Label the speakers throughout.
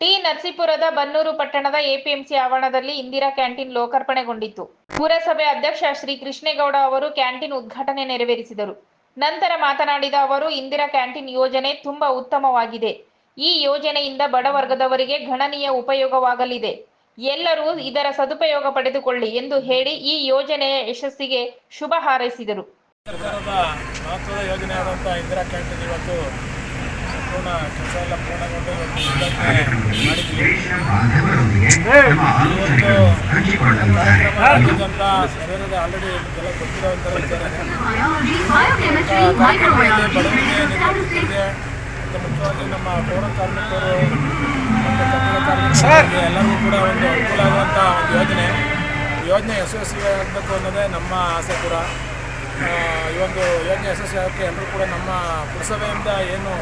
Speaker 1: T ನರಸೀಪುರದ Bannur ಪಟ್ಟಣದ APMC ಆವರಣದಲ್ಲಿ Indira canteen ಲೋಕಾರ್ಪಣೆಗೊಂಡಿತು ಪುರಸಭೆ ಅಧ್ಯಕ್ಷ ಶ್ರೀ ಕೃಷ್ಣೇಗೌಡ ಅವರು ಕ್ಯಾಂಟೀನ್ ಉದ್ಘಾಟನೆ ನೆರವೇರಿಸಿದರು. ನಂತರ ಮಾತನಾಡಿದ ಅವರು, ಇಂದಿರಾ ಕ್ಯಾಂಟೀನ್ ಯೋಜನೆ ತುಂಬಾ ಉತ್ತಮವಾಗಿದೆ. ಈ ಯೋಜನೆಯಿಂದ ಬಡವರ್ಗದವರಿಗೆ ಗಣನೀಯ ಉಪಯೋಗವಾಗಲಿದೆ. ಎಲ್ಲರೂ ಇದರ ಸದುಪಯೋಗ ಪಡೆದುಕೊಳ್ಳಿ ಎಂದು ಹೇಳಿ ಈ ಯೋಜನೆಯ ಯಶಸ್ಸಿಗೆ ಶುಭ ಹಾರೈಸಿದರು.
Speaker 2: ಸಂಪೂರ್ಣ ಕೆಲಸ ಎಲ್ಲ ಪೂರ್ಣಗೊಂಡು ಇವತ್ತು ಆಲ್ರೆಡಿ ಎಲ್ಲ ಗೊತ್ತಿರುವಂಥ ಬಡವರಿಗೆ ಮತ್ತು ಮುಖ್ಯವಾಗಿ ನಮ್ಮ ಪೌರ ಕಾರ್ಮಿಕರು ಮತ್ತು ಕಟ್ಟಡ ಕಾರ್ಮಿಕರಿಗೆ ಎಲ್ಲರಿಗೂ ಕೂಡ ಒಂದು ಅನುಕೂಲ ಆಗುವಂಥ ಒಂದು ಯೋಜನೆ. ಯೋಜನೆ ಯಶಸ್ವಿ ಆಗಬೇಕು ಅನ್ನೋದೇ ನಮ್ಮ ಆಸೆ ಕೂಡ. ಈ ಒಂದು ಯೋಜನೆ ಯಶಸ್ವಿ ಆಗೋಕ್ಕೆ ಎಲ್ಲರೂ ಕೂಡ ನಮ್ಮ ಪುರಸಭೆಯಿಂದ ಏನು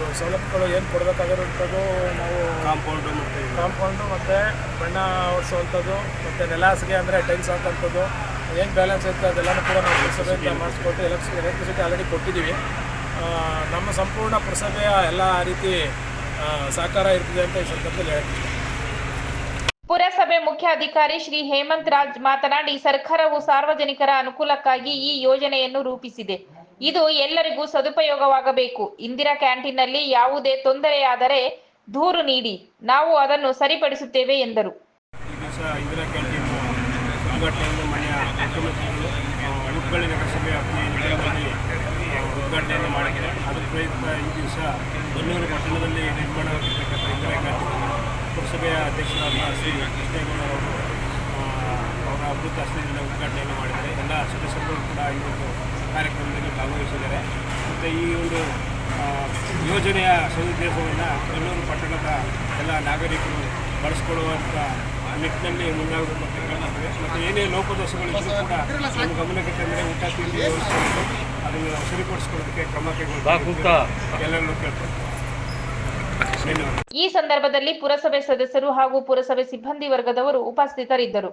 Speaker 2: ಒಂದು ಸವಲತ್ತುಗಳು ಏನು ಕೊಡಬೇಕಾಗಿರುವಂಥದ್ದು ನಾವು ಕಾಂಪೌಂಡು ಮತ್ತು ಕಾಂಪೌಂಡು ಮತ್ತು ಬಣ್ಣ ಹೊಡಿಸುವಂಥದ್ದು ಮತ್ತು ನೆಲ ಹಾಸಿಗೆ ಅಂದರೆ ಟೈಲ್ಸ್ ಹಾಕೋಂಥದ್ದು ಏನು ಬ್ಯಾಲೆನ್ಸ್ ಇರುತ್ತೆ ಅದೆಲ್ಲನೂ ಕೂಡ ನಾವು ಪುರಸಭೆಯಿಂದ ಮಾಡಿಸ್ಕೊಟ್ಟು ಎಲೆಕ್ಟ್ರಿಸಿ ಎಲೆಕ್ಟ್ರಿಸಿಟಿ ಆಲ್ರೆಡಿ ಕೊಟ್ಟಿದ್ದೀವಿ. ನಮ್ಮ ಸಂಪೂರ್ಣ ಪುರಸಭೆಯ ಎಲ್ಲ ರೀತಿ ಸಹಕಾರ ಇರ್ತದೆ ಅಂತ ಈ ಸಂದರ್ಭದಲ್ಲಿ ಹೇಳ್ತೀವಿ
Speaker 1: ಪುರಸಭೆ ಮುಖ್ಯ ಅಧಿಕಾರಿ ಶ್ರೀ ಹೇಮಂತ್ ರಾಜ್ ಮಾತನಾಡಿ ಸರ್ಕಾರವು ಸಾರ್ವಜನಿಕರ ಅನುಕೂಲಕ್ಕಾಗಿ ಈ ಯೋಜನೆಯನ್ನು ರೂಪಿಸಿದೆ. ಇದು ಎಲ್ಲರಿಗೂ ಸದುಪಯೋಗವಾಗಬೇಕು. ಇಂದಿರಾ ಕ್ಯಾಂಟೀನ್ನಲ್ಲಿ ಯಾವುದೇ ತೊಂದರೆಯಾದರೆ ದೂರು ನೀಡಿ, ನಾವು ಅದನ್ನು ಸರಿಪಡಿಸುತ್ತೇವೆ ಎಂದರು.
Speaker 3: ಉದ್ಘಾಟನೆಯನ್ನು ಹಸ್ತದಿಂದ ಉದ್ಘಾಟನೆಯನ್ನು ಮಾಡಿದ್ದಾರೆ. ಎಲ್ಲ ಸದಸ್ಯರು ಕೂಡ ಈ ಒಂದು ಕಾರ್ಯಕ್ರಮದಲ್ಲಿ ಭಾಗವಹಿಸಿದ್ದಾರೆ ಮತ್ತು ಈ ಒಂದು ಆ, ಯೋಜನೆಯ ಸದುದ್ದೇಶವನ್ನು ಬೆಂಗಳೂರು ಪಟ್ಟಣದ ಎಲ್ಲ ನಾಗರಿಕರು ಬಳಸ್ಕೊಳ್ಳುವಂಥ ನಿಟ್ಟಿನಲ್ಲಿ ಮುಂದಾಗಬೇಕು ಮತ್ತು ಏನೇ ಲೋಪದೋಷಗಳಿದ್ದರೂ ಕೂಡ ನಮ್ಮ ಗಮನಕ್ಕೆ ತಂದರೆ ಊಟ ತಿಂಡಿ ಅದನ್ನು ಸರಿಪಡಿಸ್ಕೊಳ್ಳೋದಕ್ಕೆ ಕ್ರಮ ಕೈಗೊಳ್ಳಬೇಕು ಎಲ್ಲರನ್ನೂ ಕೇಳ್ಕೊಳ್ತೇವೆ
Speaker 1: ಈ ಸಂದರ್ಭದಲ್ಲಿ ಪುರಸಭೆ ಸದಸ್ಯರು ಹಾಗೂ ಪುರಸಭೆ ಸಿಬ್ಬಂದಿ ವರ್ಗದವರು ಉಪಸ್ಥಿತರಿದ್ದರು.